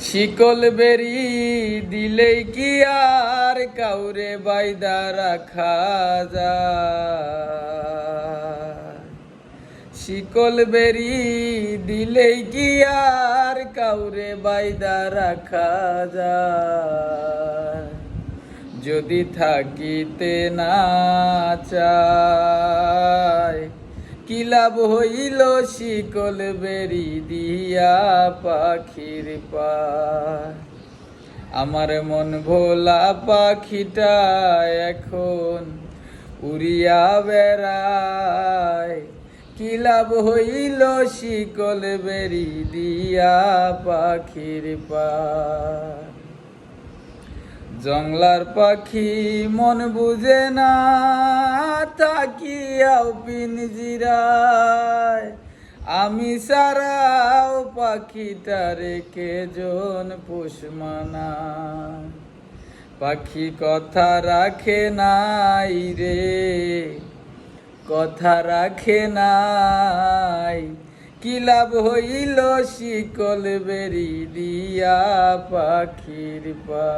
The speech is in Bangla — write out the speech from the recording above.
শিকল বেরি দিলেই কি আর কাউরে বাইদা রাখা যায়? শিকল বেরি দিলেই কি আর কাউরে বাইদা রাখা যায়? যদি থাকিতে না চায় কি লাভ হইল শিকল বেরি দিয়া পাখির পা? আমার মন ভোলা পাখিটা এখন উড়িয়া বেড়ায়। কি লাভ হইল শিকল বেরি দিয়া পাখির পা? জংলার পাখি মন বুঝে না। তাকিয়াও পিনজিরায় আমি সারাও পাখিটারে কে জন পুষমানা পাখি কথা রাখে নাই রে, কথা রাখে নাই। কি লাভ হইল শিকল বেরি দিয়া পাখির পা?